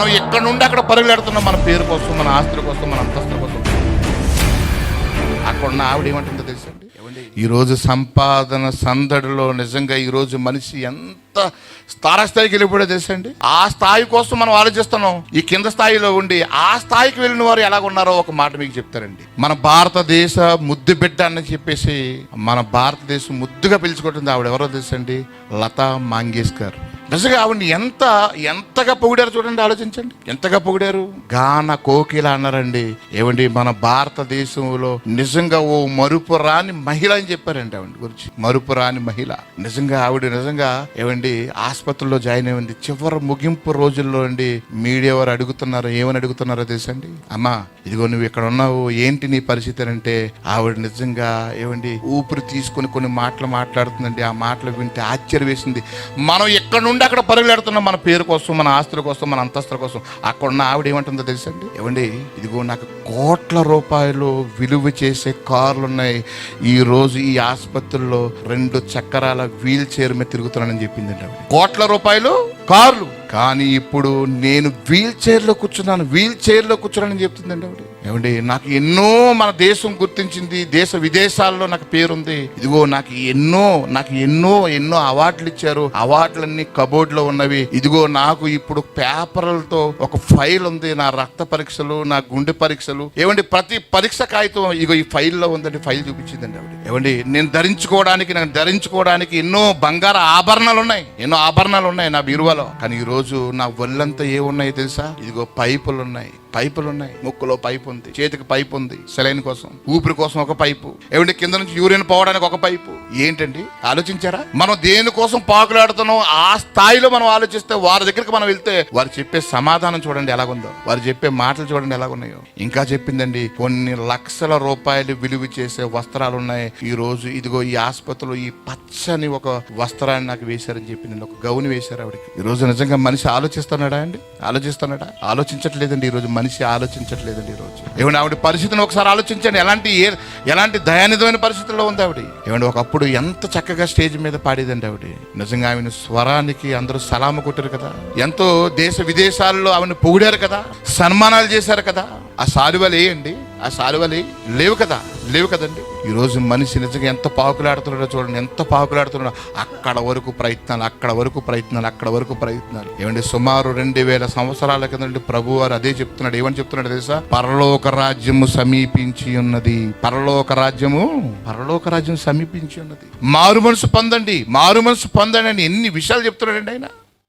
మనం ఎక్కడ నుండి అక్కడ పరుగులెడుతున్నాం? మన పేరు కోసం మన ఆస్తుల కోసం మన అంతస్తుల కోసం. అక్కడ ఉన్న ఆవిడ ఏమంటుందో తెలుసండి? ఈ రోజు సంపాదన సందడిలో నిజంగా ఈ రోజు మనిషి ఎంత స్థాయికి వెళ్ళిపోయా తెలుసండి? ఆ స్థాయి కోసం మనం ఆలోచిస్తున్నాం. ఈ కింద స్థాయిలో ఉండి ఆ స్థాయికి వెళ్ళిన వారు ఎలా ఉన్నారో ఒక మాట మీకు చెప్తారండి మన భారతదేశ ముద్దు బిడ్డ అని చెప్పేసి మన భారతదేశం ముద్దుగా పిలుచుకుంటుంది ఆవిడ ఎవరో తెలుసండి? లతా మంగేష్కర్. నిజంగా ఆవిడని ఎంత ఎంతగా పొగిడారు చూడండి ఆలోచించండి. ఎంతగా పొగిడారు? గాన కోకిల అన్నారండి. ఏమండి మన భారతదేశంలో నిజంగా ఓ మరుపు రాని మహిళ అని చెప్పారండి ఆవిడ గురించి. మరుపు రాని మహిళ. నిజంగా ఆవిడ నిజంగా ఏమండి ఆసుపత్రిలో జాయిన్ అయింది. చివరి ముగింపు రోజుల్లో అండి మీడియా వారు అడుగుతున్నారు ఏమని అడుగుతున్నారో తెలుసండి అమ్మా ఇదిగో నువ్వు ఇక్కడ ఉన్నావు ఏంటి నీ పరిస్థితి అంటే ఆవిడ నిజంగా ఏమండి ఊపిరి తీసుకొని కొన్ని మాటలు మాట్లాడుతుందండి. ఆ మాటలు వింటే ఆశ్చర్య వేసింది. మనం ఎక్కడ నుండి అక్కడ పరుగులెడుతున్నాం మన పేరు కోసం మన ఆస్తుల కోసం మన అంతస్తుల కోసం. అక్కడ ఉన్న ఆవిడ ఏమంటుందో తెలుసండి? ఏమండి ఇదిగో నాకు కోట్ల రూపాయలు విలువ చేసే కార్లు ఉన్నాయి ఈ రోజు ఈ ఆసుపత్రిలో రెండు చక్రాల వీల్ చైర్ మీద తిరుగుతున్నానని చెప్పిందండి ఆవిడ. కోట్ల రూపాయలు కార్లు. కానీ ఇప్పుడు నేను వీల్ చైర్లో కూర్చున్నాను వీల్ చైర్లో కూర్చున్నానని చెప్తుందండి ఆవిడ. ఏమండి నాకు ఎన్నో మన దేశం గుర్తించింది దేశ విదేశాల్లో నాకు పేరుంది. ఇదిగో నాకు ఎన్నో నాకు ఎన్నో ఎన్నో అవార్డులు ఇచ్చారు. అవార్డులన్నీ కబోర్డ్లో ఉన్నవి. ఇదిగో నాకు ఇప్పుడు పేపర్లతో ఒక ఫైల్ ఉంది. నా రక్త పరీక్షలు నా గుండె పరీక్షలు. ఏమండి ప్రతి పరీక్ష కాగితం ఇగో ఈ ఫైల్లో ఉందండి ఫైల్ చూపించిందండి ఆవిడ. ఏమండి నేను ధరించుకోవడానికి నేను ధరించుకోవడానికి ఎన్నో బంగార ఆభరణాలు ఉన్నాయి ఎన్నో ఆభరణాలు ఉన్నాయి నా బీరువాలో. కానీ ఈ రోజు నా ఒళ్ళంతా ఏమున్నాయి తెలుసా? ఇదిగో పైపులు ఉన్నాయి పైపులు ఉన్నాయి ముక్కులో పైపు ఉంది చేతికి పైపు ఉంది సెలైన్ కోసం. ఊపిరి కోసం ఒక పైపు. ఏమంటే కింద నుంచి యూరిన్ పోవడానికి ఒక పైపు. ఏంటండి? ఆలోచించారా? మనం దేనికోసం పాకులాడుతున్నాం ఆ స్థాయిలో మనం ఆలోచిస్తే వారి దగ్గరికి మనం వెళ్తే వారు చెప్పే సమాధానం చూడండి ఎలాగుందో. వారు చెప్పే మాటలు చూడండి ఎలాగున్నాయో. ఇంకా చెప్పిందండి కొన్ని లక్షల రూపాయలు విలువ చేసే వస్త్రాలు ఉన్నాయి ఈ రోజు ఇదిగో ఈ ఆసుపత్రిలో ఈ పచ్చని ఒక వస్త్రాన్ని నాకు వేశారని చెప్పింది ఒక గౌని వేశారు ఆవిడకి. ఈ రోజు నిజంగా మనిషి ఆలోచిస్తున్నాడా అండి? ఆలోచిస్తున్నాడా? ఆలోచించట్లేదండి ఈ రోజు మనిషి ఆలోచించట్లేదండి ఈ ఏమండి ఆవిడ పరిస్థితిని ఒకసారి ఆలోచించండి. ఎలాంటి ఏ ఎలాంటి దయానిధమైన పరిస్థితుల్లో ఉంది ఆవిడ? ఏమండి ఒకప్పుడు ఎంత చక్కగా స్టేజ్ మీద పాడేదండి ఆవిడ. నిజంగా ఆమెను స్వరానికి అందరూ సలాము కొట్టారు కదా. ఎంతో దేశ విదేశాల్లో ఆమెను పొగిడారు కదా. సన్మానాలు చేశారు కదా. ఆ సాలువలు వేయండి ఆ సాలువలు లేవు కదా లేవు కదండి? ఈరోజు మనిషి నిజంగా ఎంత పాకులాడుతున్నాడో చూడండి ఎంత పాకులాడుతున్నాడో. అక్కడ వరకు ప్రయత్నాలు అక్కడ వరకు ప్రయత్నాలు అక్కడ వరకు ప్రయత్నాలు. ఏమండి సుమారు రెండు వేల సంవత్సరాల కిందండి ప్రభు వారు అదే చెప్తున్నాడు. ఏమని చెప్తున్నాడు తెలుసా? పరలోక రాజ్యము సమీపించి ఉన్నది. పరలోక రాజ్యము పరలోక రాజ్యం సమీపించి ఉన్నది. మారు మనసు పొందండి మారు మనసు పొందండి అని ఎన్ని విషయాలు చెప్తున్నాడండి ఆయన.